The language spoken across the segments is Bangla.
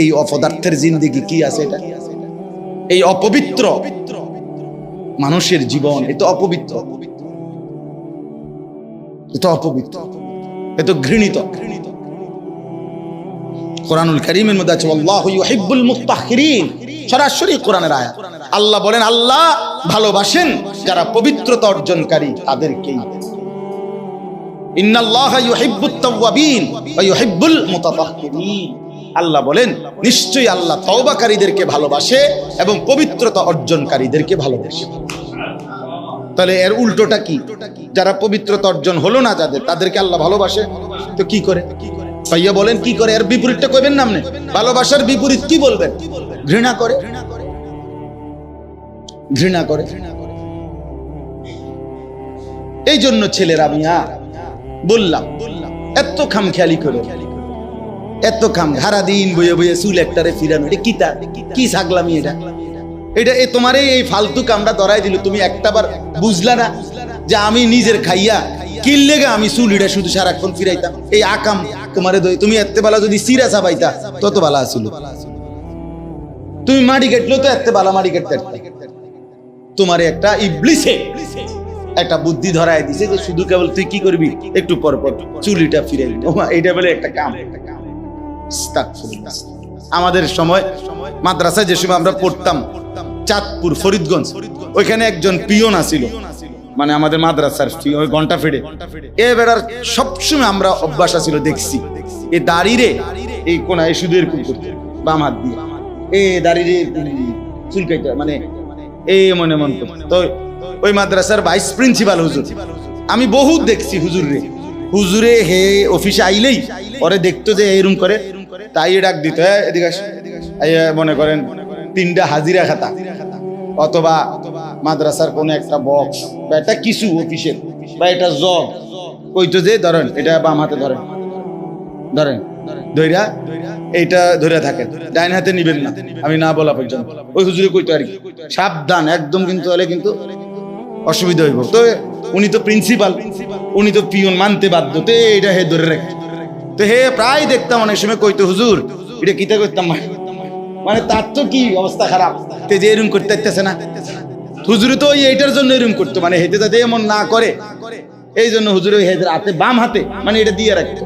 এই অপদার্থের জিন্দিগি কি আছে এটা? এই অপবিত্র মানুষের জীবন, এ তো অপবিত্র। এ তো অপবিত্র। এ তো ঘৃণিত। কোরআনুল করিমের মধ্যে আছে, আল্লাহ সরাসরি কোরআনের আল্লাহ বলেন, আল্লাহ ভালোবাসেন যারা পবিত্রতা অর্জনকারী, তাদেরকেই ইন্নাল্লাহ ইউহিব্বুত তাওয়াবিন ওয়া ইউহিব্বুল মুতাতাহহিরিন আল্লাহ বলেন, নিশ্চয়ই আল্লাহ তওবাকারীদেরকে ভালোবাসে এবং পবিত্রতা অর্জনকারীদেরকে ভালোবাসে। তাহলে এর উল্টোটা কি? যারা পবিত্রতা অর্জন হলো না যাদের, তাদেরকে আল্লাহ ভালোবাসে? তো কি করে? ভাইয়া বলেন, কি করে? এর বিপরীতটা কইবেন না আপনি? ভালোবাসার বিপরীত কি বলবেন? ঘৃণা করে? ঘৃণা করে? এই জন্য ছেলেরা মিয়া, বললাম, এত খাম খেয়ালি করে। এত কাম সারা দিন বইয়ে বইয়ে চুল একটারে ফিরানো, এটা কি তা? কি ছাগলামি এটা? এটা এ এই ফালতু কামটা ধরাই দিল, তুমি একটাবার বুঝলা না যে আমি নিজের খাইয়া কিনলে গা আমি চুলিটা শুধু সারাক্ষণ ফিরাইতাম? এই আকাম তোমারে তুমি এত বেলা যদি সিরা তত ভালো আসিল তুমি কাটলো তো এত বালা মাটি কাটতে তোমার একটা ইবলিসে একটা বুদ্ধি ধরায় দিছে যে শুধু কেবল তুই কি করবি? একটু পর পর চুলিটা ফিরাই এটা বলে একটা কাম। আস্তাগফিরুল্লাহ। আমাদের সময় মাদ্রাসায় যে সময় আমরা পড়তাম, চাঁদপুর, ফরিদগঞ্জ, ওইখানে একজন পিয়ন আছিল। মানে আমাদের মাদ্রাসার ঘণ্টা ফেড়ে। এ বেড়ার সবসময় আমরা অভ্যাস আছিল দেখছি। এই দাড়িরে, এই কোনায় শুধু এরকম করতে, বাম হাত দিয়ে। এ দাড়িরে চুলকাইতে মানে এই মনে মন তো ওই মাদ্রাসার ভাইস প্রিন্সিপাল হুজুর, আমি বহুত দেখছি হুজুর রে। হুজুরে হে অফিসে আইলেই, পরে দেখতো যে এরম করে। তাই ডাক দিত এদিকে আস।" এই, এ, মনে করেন তিনটা হাজিরা খাতা। অথবা মাদ্রাসার কোনো একটা বক্স বা একটা কিছু অফিসের বা এটা জগ কইতো যে ধরেন এটা বাম হাতে ধরেন। ধরেন ধৈরা এইটা ধরে থাকেন ডাইন হাতে নিবেন না আমি না বলা পর্যন্ত। ওই হুজুরে কইতো আর কি সাবধান একদম কিন্তু হলে কিন্তু অসুবিধা হইব। তো উনি তো প্রিন্সিপাল উনি তো পিয়ন মানতে বাধ্য। তো এটা হে ধরে রাখ। তো হে, প্রায় দেখতাম অনেক সময় কইতো, হুজুর, এটা কিতা করতাম? মানে তার তো কি অবস্থা খারাপ? তে যে এরম করতে ইচ্ছেছে না। হুজুরে তো ওই এইটার জন্য এরম করতো মানে হেতে যাতে এমন না করে। এই জন্য হুজুরে ওই হেদের হাতে, বাম হাতে মানে এটা দিয়ে রাখতো।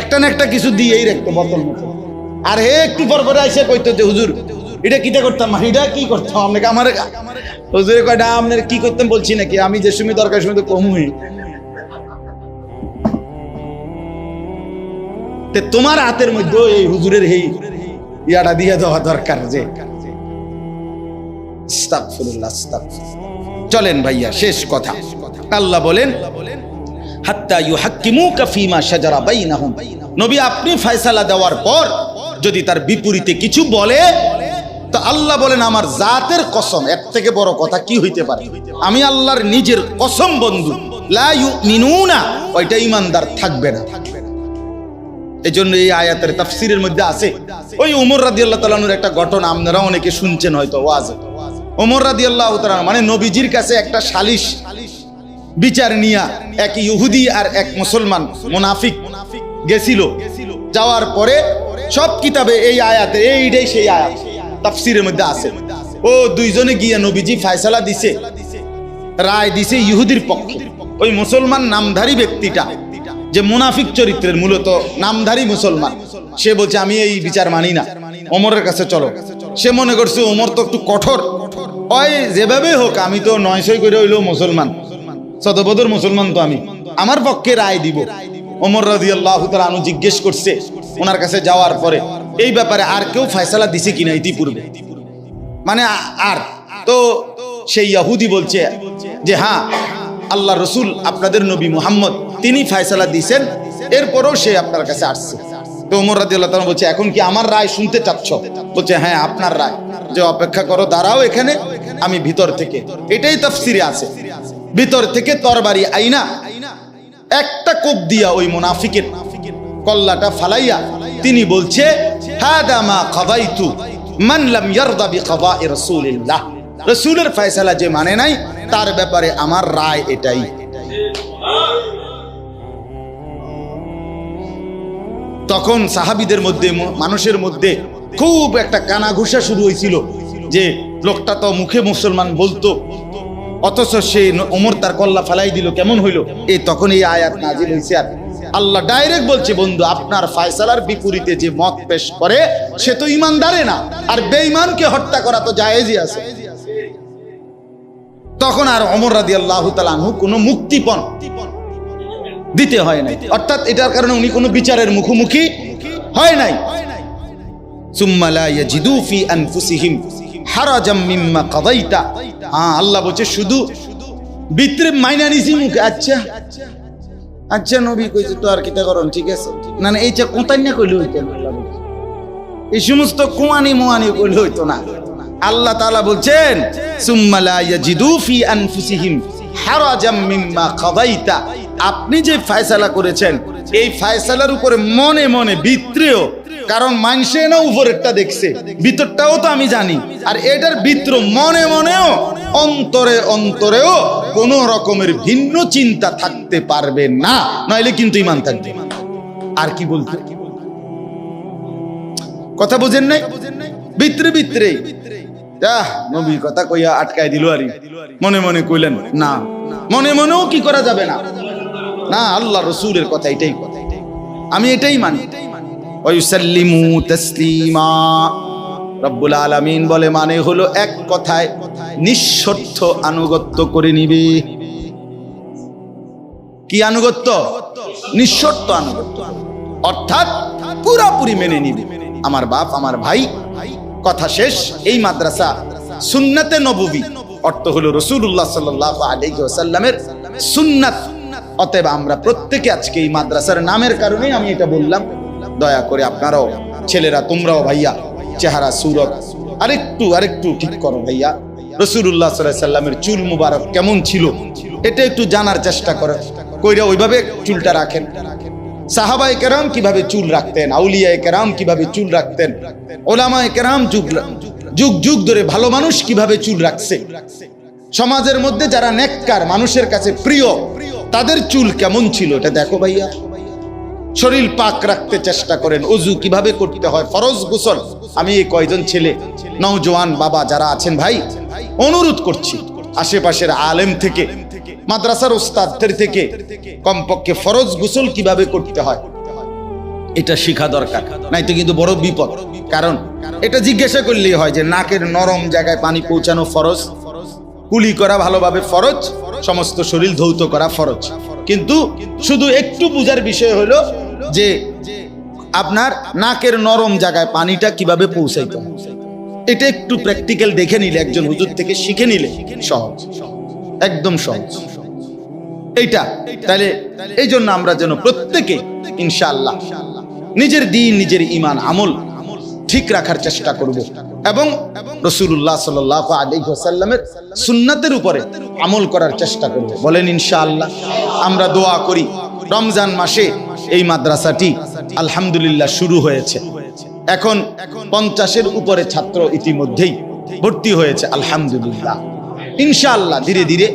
একটা না একটা কিছু দিয়েই রাখতো বোতল আর হে, একটু পর পরে আইসে কইতো যে, হুজুর, এটা কিটা করতাম? মানে এটা কি করতাম? আপনাকে আমার হুজুরে কয়টা আপনার কি করতাম বলছি নাকি? আমি যে সময় দরকার সময় তো কমুই। তে তোমার হাতের মধ্যে এই হুজুরের এই ইয়াটা দিয়ে দেওয়া দরকার যে। চলেন ভাইয়া, শেষ কথা। আল্লাহ বলেন, হাত্তা ইউহাক্কিমুকা ফীমা শাজারা বাইনাহুম। নবী, আপনি ফয়সালা দেওয়ার পর যদি তার বিপরীতে কিছু বলে, তো আল্লাহ বলেন, আমার জাতের কসম থেকে বড় কথা কি হইতে পারে? আমি আল্লাহর নিজের কসম, বন্ধু। লা ওইটা ইমানদার থাকবে না। এই জন্য এই আয়াতের তাফসিরের মধ্যে আছে। ওই উমর রাদি আল্লাহ তালানুর একটা ঘটনা আপনারা অনেকে শুনছেন হয়তো, ওয়াজে। ওমর রাদি আল্লাহ মানে নবীজির কাছে একটা সালিশ বিচার নিয়া এক ইহুদি আর এক মুসলমান মুনাফিক গেছিল। যাওয়ার পরে সব কিতাবে এই আয়াতে, এইটাই সেই আয়াত, তাফসিরের মধ্যে আছে। ও দুইজনে গিয়ে নবীজি ফায়সালা দিছে, রায় দিছে ইহুদির পক্ষে। ওই মুসলমান নামধারী ব্যক্তিটা যে মুনাফিক চরিত্রের মূলত নামধারী মুসলমান। সে বলছে, আমি এই বিচার মানি না। ওমরের কাছে চলো। সে মনে করছে, ওমর তো একটু কঠোর। ওই যেভাবে হোক, আমি তো নয়শই করে হইল মুসলমান। শতবদর মুসলমান তো আমি। আমার পক্ষে রায় দিব। ওমর রাজি আনু জিজ্ঞেস করছে, ওনার কাছে যাওয়ার পরে, এই ব্যাপারে আর কেউ ফয়সালা দিছে কিনা ইতিপূর্বে? মানে আর। তো সেই ইয়াহুদি বলছে যে হ্যাঁ আল্লাহ রসুল আপনাদের নবী মুহাম্মদ, তিনি ফায়সালা দিয়েছেন, এরপরও সে আপনার কাছে আসছে। তো ওমর রাজি আল্লাহ বলছে, এখন কি আমার রায় শুনতে চাচ্ছ? বলছে হ্যাঁ আপনার রায়। যে অপেক্ষা করো, দাঁড়াও এখানে, আমি ভিতর থেকে। এটাই তাফসিরে আছে। ভিতর থেকে তরবারি আইনা, একটা কোপ দিয়া ওই মুনাফিকের কল্লাটা ফালাইয়া তিনি বলছে, হাদা মা কাদাইতু মান লাম ইয়ারদা বিকাদাই রাসূলিল্লাহ। রাসূলের ফয়সালা যে মানে নাই, তার ব্যাপারে আমার রায় এটাই। তখন সাহাবিদের মধ্যে মানুষের মধ্যে খুব একটা কানাঘুষা শুরু হয়েছিল যে লোকটা তো মুখে মুসলমান বলতো, অথচ সে ওমর তার কল্লা ফেলাই দিল, কেমন হইল? এই তখন এই আয়াত নাজিল হয়েছে আর আল্লাহ ডাইরেক্ট বলছে, বন্ধু, আপনার ফায়সালার বিপরীতে যে মত পেশ করে, সে তো ইমানদারে না, আর বেঈমানকে হত্যা করা তো জায়েজই আছে। তখন আর অমর রাদি আল্লাহ তালানহু কোনো মুক্তিপণ দিতে হয় নাই। অর্থাৎ এটার কারণে উনি কোনো বিচারের মুখোমুখি হয় নাই। হ্যাঁ আচ্ছা আচ্ছা এই সমস্ত কুয়ানি মুয়ানি কইলে হইতো না। আল্লাহ তাআলা বলছেন আপনি যে ফয়সালা করেছেন, এই ফয়সালার উপরে মনে মনে ভিতরেও কারণ মানুষে না উপরেরটা দেখছে, ভিতরটাও তো আমি জানি, আর এটার ভিতর মনে মনেও, অন্তরে অন্তরেও কোন রকমের ভিন্ন চিন্তা থাকতে পারবে না, নইলে কিন্তু ইমান থাকবে। আর কি বলতে? কথা বুঝেন নাই? ভিতরে ভিতরে আহ নবী কথা কইয়া আটকায় দিল আরি মনে মনে কইলেন, না। মনে মনেও কি করা যাবে না? না, আল্লাহ রসুলের কথা এটাই কথা আমি এটাই মানি। ওয়ুসাল্লিমু তাসলিমা। রব্বুল আলামিন বলে মানে হলো এক কথায় নিঃশর্ত আনুগত্য করে নিবে। কি আনুগত্য? নিঃশর্ত আনুগত্য। অর্থাৎ পুরাপুরি মেনে নিবে। আমার বাপ, আমার ভাই কথা শেষ, এই মাদ্রাসা সুন্নাতে নববী। অর্থ হলো রসুল্লাহ সাল্লাহ সুন্নাত। অতএব আমরা প্রত্যেকে আজকে এই মাদ্রাসার নামের কারণেই আমি এটা বললাম, দয়া করে আপনারাও, ছেলেরা, তোমরাও ভাইয়া, চেহারা, সুরত, আরেকটু আরেকটু ঠিক করো ভাইয়া। রসুল্লাহ সাল্লাহ সাল্লামের চুল মুবারক কেমন ছিল, এটা একটু জানার চেষ্টা করো কইরা ওইভাবে চুলটা রাখেন। সাহাবাই কেরাম কীভাবে চুল রাখতেন আউলিয়া কেরাম কীভাবে চুল রাখতেন, ওলামায় কেরাম যুগ যুগ যুগ ধরে ভালো মানুষ কীভাবে চুল রাখছে? সমাজের মধ্যে যারা নেককার, মানুষের কাছে প্রিয়, তাদের চুল কেমন ছিল এটা দেখো ভাইয়া। শরীর পাক রাখতে চেষ্টা করেন অজু কীভাবে করতে হয়, ফরজ গোসল। আমি এই কয়জন ছেলে, নওজোয়ান বাবা যারা আছেন ভাই, অনুরোধ করছি, আশেপাশের আলেম থেকে, মাদ্রাসার ওস্তাদদের থেকে কমপক্ষে ফরজ গোসল কীভাবে করতে হয়? এটা শিখা দরকার। নাই তো কিন্তু বড় বিপদ। কারণ এটা জিজ্ঞাসা করলেই হয় যে নাকের নরম জায়গায় পানি পৌঁছানো ফরজ? কুলি করা ভালোভাবে ফরজ? সমস্ত শরীর ধৌত করা ফরজ? কিন্তু শুধু একটু বুঝার বিষয় হলো যে আপনার নাকের নরম জায়গায় পানিটা কীভাবে পৌঁছাইতে এটা একটু প্র্যাকটিক্যাল দেখে নিলে একজন হুজুর থেকে শিখে নিলে সহজ। একদম সহজ। এইটা। তাহলে এই জন্য আমরা যেন প্রত্যেকে ইনশাআল্লাহ নিজের দিন, নিজের ইমান আমল ঠিক রাখার চেষ্টা করব। এবং রসুল্লাহ সাল আলী সাল্লামের সুন্নাতের উপরে আমল করার চেষ্টা করব। বলেন ইনশাআল্লাহ, আমরা দোয়া করি, রমজান মাসে এই মাদ্রাসাটি আলহামদুলিল্লাহ শুরু হয়েছে। এখন পঞ্চাশের উপরে ছাত্র ইতিমধ্যেই ভর্তি হয়েছে, আলহামদুলিল্লাহ। ইনশাআল্লাহ ধীরে ধীরে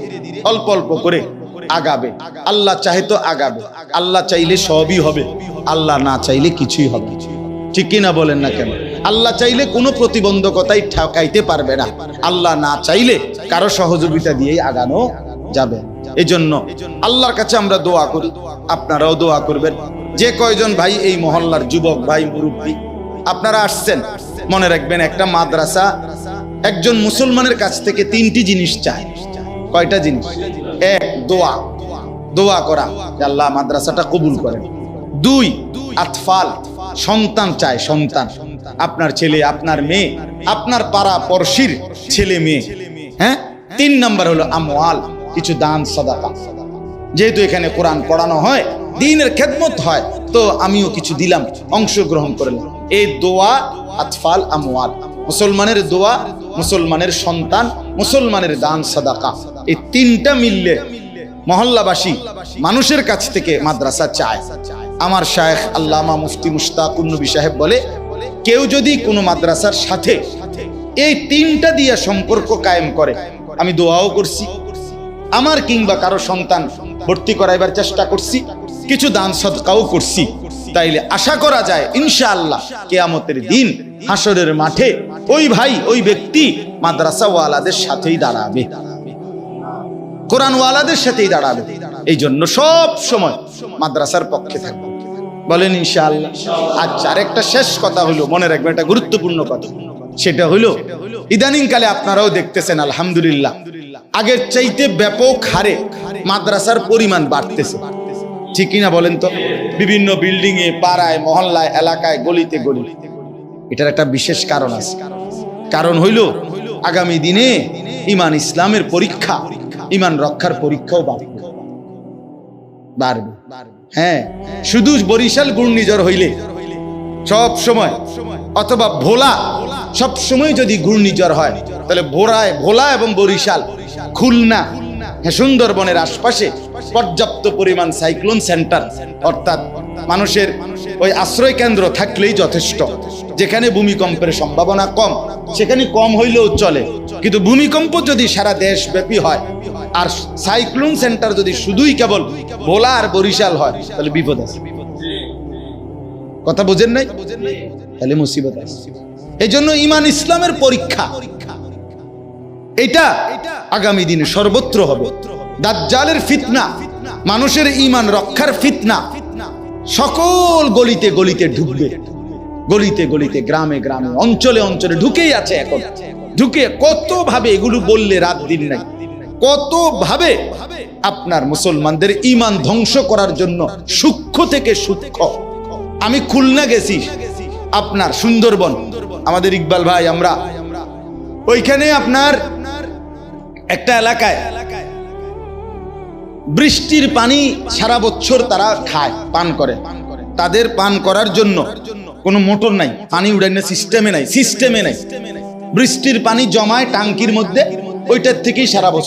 অল্প অল্প করে আগাবে। আল্লাহ চাহে তো আগাবে। আল্লাহ চাইলে সবই হবে। আল্লাহ না চাইলে কিছুই হবে। ঠিক কিনা বলেন না কেন? আল্লাহ চাইলে কোনো প্রতিবন্ধকতাই ঠকাইতে পারবে না। আল্লাহ না চাইলে কারও সহযোগিতা দিয়েই আগানো যাবে। এই জন্য আল্লাহর কাছে আমরা দোয়া করি। আপনারাও দোয়া করবেন। যে কয়জন ভাই, এই মহল্লার যুবক ভাই, মুরব্বী, আপনারা আসছেন, মনে রাখবেন একটা মাদ্রাসা একজন মুসলমানের কাছ থেকে তিনটি জিনিস চায়। কয়টা জিনিস? এক, দোয়া। দোয়া করা। আল্লাহ মাদ্রাসাটা কবুল করেন। দুই, আতফাল। সন্তান চায় সন্তান। আপনার ছেলে, আপনার মেয়ে, আপনার পাড়া পড়শির ছেলে মেয়ে। হ্যাঁ? তিন নাম্বার হলো আমওয়াল, কিছু দান, সদাকা। যেহেতু এখানে কোরআন পড়ানো হয়, দিনের খেদমত হয়, তো আমিও কিছু দিলাম, অংশগ্রহণ করলাম। এই দোয়া, আতফাল, আমওয়াল। মুসলমানের দোয়া, মুসলমানের সন্তান, মুসলমানের দান, সাদাকা। এই তিনটা মিললে মহল্লাবাসী মানুষের কাছ থেকে মাদ্রাসা চায়। আমার শায়েখ আল্লামা মুফতি মুশতাকুন নবী সাহেব বলে, কেউ যদি কোনো মাদ্রাসার সাথে এই তিনটা দিয়ে সম্পর্ক কায়েম করে, আমি দোয়াও করছি। আমার কিংবা কারও সন্তান ভর্তি করাইবার চেষ্টা করছি, কিছু দান সদকাও করছি। তাইলে আশা করা যায়, ইনশাআল্লাহ, কেয়ামতের দিন হাসরের মাঠে ওই ভাই, ওই ব্যক্তি মাদ্রাসাওয়ালাদের সাথেই দাঁড়াবে। কোরআনওয়ালাদের সাথেই দাঁড়াবে। এই জন্য সব সময় মাদ্রাসার পক্ষে থাকবে। বলেন ইনশাআল্লাহ। আচ্ছা আর একটা শেষ কথা হলো, মনে রাখবেন একটা গুরুত্বপূর্ণ কথা। সেটা হলো ইদানিং কালে আপনারাও দেখতেছেন, আলহামদুলিল্লাহ, আগের চাইতে ব্যাপক হারে মাদ্রাসার পরিমাণ বাড়তেছে। ঠিক কিনা বলেন তো? বিভিন্ন বিল্ডিং এ পাড়ায়, মহল্লায়, এলাকায়, গলিতে গলি এটার একটা বিশেষ কারণ আছে। কারণ হইল, আগামী দিনে ইমান ইসলামের পরীক্ষা ইমান রক্ষার পরীক্ষাও বাড়বে। বাড়বে। হ্যাঁ শুধু বরিশাল ঘূর্ণিঝড় হইলে সব সময়, অথবা ভোলা, সব সময় যদি ঘূর্ণিঝড় হয়, তাহলে ভোরায়, ভোলা এবং বরিশাল, খুলনা হ্যাঁ সুন্দরবনের আশপাশে পর্যাপ্ত পরিমাণ সাইক্লোন সেন্টার, অর্থাৎ মানুষের ওই আশ্রয় কেন্দ্র থাকলেই যথেষ্ট। যেখানে ভূমিকম্পের সম্ভাবনা কম, সেখানে কম হইলেও চলে। কিন্তু ভূমিকম্প যদি সারা দেশ ব্যাপী হয় আর সাইক্লোন সেন্টার যদি শুধুই কেবল ভোলা আর বরিশাল হয়, তাহলে বিপদ আছে। কথা বোঝেন নাই? তাহলে মুসিবত আছে। এই জন্য ইমান ইসলামের পরীক্ষা। এটা আগামী দিনে সর্বত্র হবে। দাজ্জালের ফিতনা, মানুষের ইমান রক্ষার ফিতনা, সকল গলিতে গলিতে ঢুকবে। গলিতে গলিতে, গ্রামে গ্রামে, অঞ্চলে অঞ্চলে ঢুকেই আছে এখন। ঢুকে কত ভাবে এগুলো বললে রাত দিন নাই? কত ভাবে আপনার মুসলমানদের ইমান ধ্বংস করার জন্য সূক্ষ্ম থেকে সূক্ষ্ম? আমি খুলনা গেছি, আপনার সুন্দরবন। আমাদের ইকবাল ভাই, আমরা। ওইখানে আপনার একটা এলাকায় বৃষ্টির পানি সারা বছর তারা খায়, পান করে। তাদের পান করার জন্য কোনো মোটর নাই, পানি উড়াই সিস্টেমে নাই সিস্টেমে নাই। বৃষ্টির পানি জমায়, টাঙ্কির মধ্যে, ওইটার থেকেই সারা বছর